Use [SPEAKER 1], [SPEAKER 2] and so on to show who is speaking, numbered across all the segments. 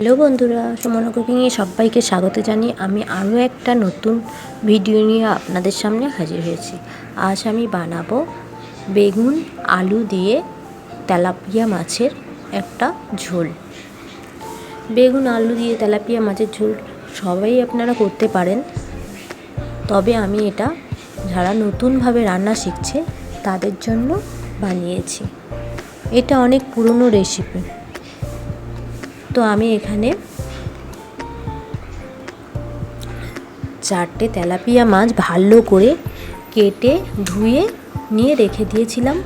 [SPEAKER 1] Hello বন্ধুরা সুমনা কুকিংয়ে সবাইকে স্বাগত জানিয়ে আমি আরও একটা নতুন ভিডিও নিয়ে আপনাদের সামনে হাজির হয়েছি। আজ আমি বানাবো বেগুন, আলু দিয়ে তেলাপিয়া মাছের একটা ঝোল। বেগুন, আলু দিয়ে তেলাপিয়া মাছের ঝোল সবাই আপনারা করতে পারেন। তবে আমি এটা যারা নতুনভাবে রান্না শিখছে তাদের জন্য বানিয়েছি। এটা অনেক পুরনো রেসিপি তো আমি এখানে চারটে তেলাপিয়া মাছ ভালো করে কেটে, ধুয়ে নিয়ে রেখে দিয়েছিলাম।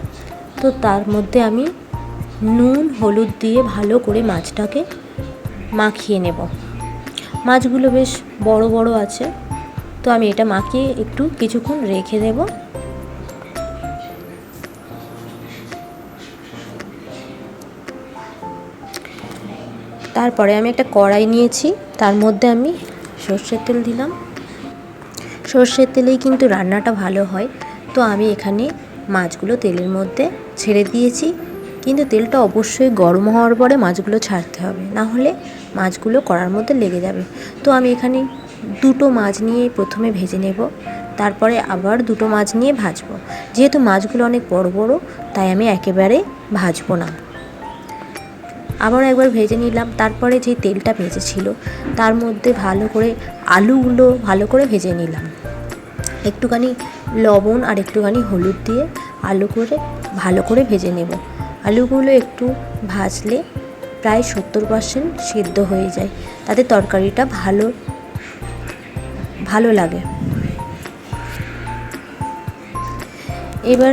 [SPEAKER 1] তো তার মধ্যে আমি নুন, হলুদ দিয়ে ভালো করে মাছটাকে মাখিয়ে নেব। মাছগুলো বেশ বড় বড় আছে। তো আমি এটা মাখিয়ে একটু কিছুক্ষণ রেখে দেবো। তারপরে আমি একটা কড়াই নিয়েছি, তার মধ্যে আমি সর্ষের তেল দিলাম। সর্ষের তেলেই কিন্তু রান্নাটা ভালো হয়। তো আমি এখানে মাছগুলো তেলের মধ্যে ছেড়ে দিয়েছি। কিন্তু তেলটা অবশ্যই গরম হওয়ার পরে মাছগুলো ছাড়তে হবে, না হলে মাছগুলো কড়ার মধ্যে লেগে যাবে। তো আমি এখানে দুটো মাছ নিয়ে প্রথমে ভেজে নেব, তারপরে আবার দুটো মাছ নিয়ে ভাজবো। যেহেতু মাছগুলো অনেক বড় বড়, তাই আমি একেবারে ভাজবো না। আবার একবার ভেজে নিলাম, তারপরে যে তেলটা ভেজেছিল, তার মধ্যে ভালো করে আলুগুলো ভালো করে ভেজে নিলাম। একটুখানি লবণ আর একটুখানি হলুদ দিয়ে আলু করে ভালো করে ভেজে নেব। আলুগুলো একটু ভাজলে প্রায় সত্তর পার্সেন্ট সেদ্ধ হয়ে যায়, তাতে তরকারিটা ভালো ভালো লাগে। এবার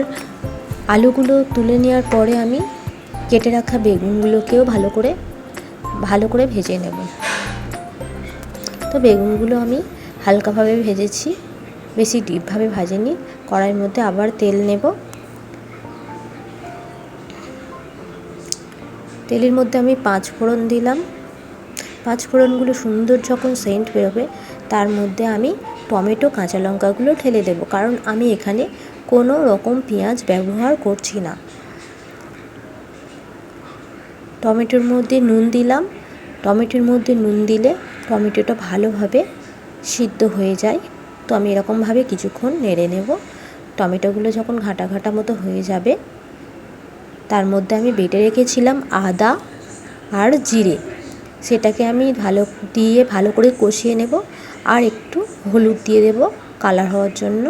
[SPEAKER 1] আলুগুলো তুলে নেওয়ার পরে আমি কেটে রাখা বেগুনগুলোকেও ভালো করে ভালো করে ভেজে নেব। তো বেগুনগুলো আমি হালকাভাবে ভেজেছি, বেশি ডিপভাবে ভাজেনি, কড়াইয়ের মধ্যে আবার তেল নেব। তেলের মধ্যে আমি পাঁচ ফোড়ন দিলাম। পাঁচ ফোড়নগুলো সুন্দর যখন সেন্ট বেরোবে, তার মধ্যে আমি টমেটো, কাঁচা লঙ্কাগুলো ঢেলে দেবো। কারণ আমি এখানে কোনো রকম পেঁয়াজ ব্যবহার করছি না। টমেটোর মধ্যে নুন দিলাম। টমেটোর মধ্যে নুন দিলে টমেটোটা ভালোভাবে সিদ্ধ হয়ে যায়। তো আমি এরকমভাবে কিছুক্ষণ নেড়ে নেব। টমেটোগুলো যখন ঘাটা ঘাটা মতো হয়ে যাবে, তার মধ্যে আমি বেটে রেখেছিলাম আদা আর জিরে। সেটাকে আমি ভালো দিয়ে ভালো করে কষিয়ে নেব আর একটু হলুদ দিয়ে দেব কালার হওয়ার জন্য।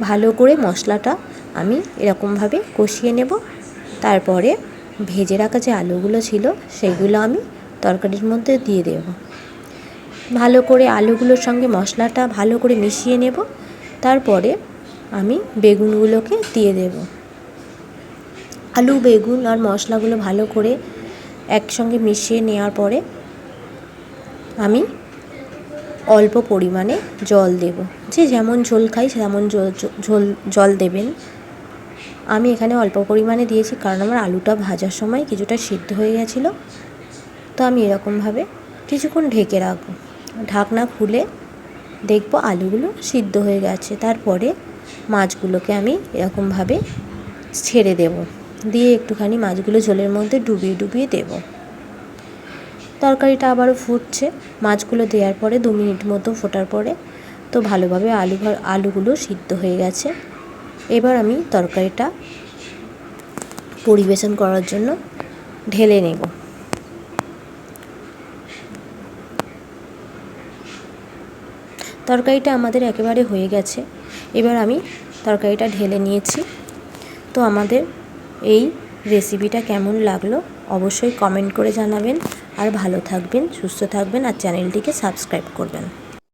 [SPEAKER 1] ভালো করে মশলাটা আমি এরকমভাবে কষিয়ে নেব। তারপরে ভেজে রাখা যে আলুগুলো ছিল, সেগুলো আমি তরকারির মধ্যে দিয়ে দেব। ভালো করে আলুগুলোর সঙ্গে মশলাটা ভালো করে মিশিয়ে নেব। তারপরে আমি বেগুনগুলোকে দিয়ে দেব। আলু, বেগুন আর মশলাগুলো ভালো করে একসঙ্গে মিশিয়ে নেওয়ার পরে আমি অল্প পরিমাণে জল দেব। যে যেমন ঝোল খাই তেমন ঝোল, জল দেবেন। আমি এখানে অল্প পরিমাণে দিয়েছি কারণ আমার আলুটা ভাজার সময় কিছুটা সিদ্ধ হয়ে গেছিল। তো আমি এরকমভাবে কিছুক্ষণ ঢেকে রাখব। ঢাকনা খুলে দেখব আলুগুলো সিদ্ধ হয়ে গেছে। তারপরে মাছগুলোকে আমি এরকমভাবে ছেড়ে দেব। দিয়ে একটুখানি মাছগুলো জলের মধ্যে ডুবিয়ে ডুবিয়ে দেব। তরকারিটা আবারও ফুটছে। মাছগুলো দেওয়ার পরে দু মিনিট মতো ফোটার পরে তো ভালোভাবে আলু আলুগুলো সিদ্ধ হয়ে গেছে। এবার আমি তরকারিটা পরিবেশন করার জন্য ঢেলে নেব। তরকারিটা আমাদের একেবারে হয়ে গেছে। এবার আমি তরকারিটা ঢেলে নিয়েছি। তো আমাদের এই রেসিপিটা কেমন লাগল অবশ্যই কমেন্ট করে জানাবেন। আর ভালো থাকবেন, সুস্থ থাকবেন, আর চ্যানেলটিকে সাবস্ক্রাইব করবেন।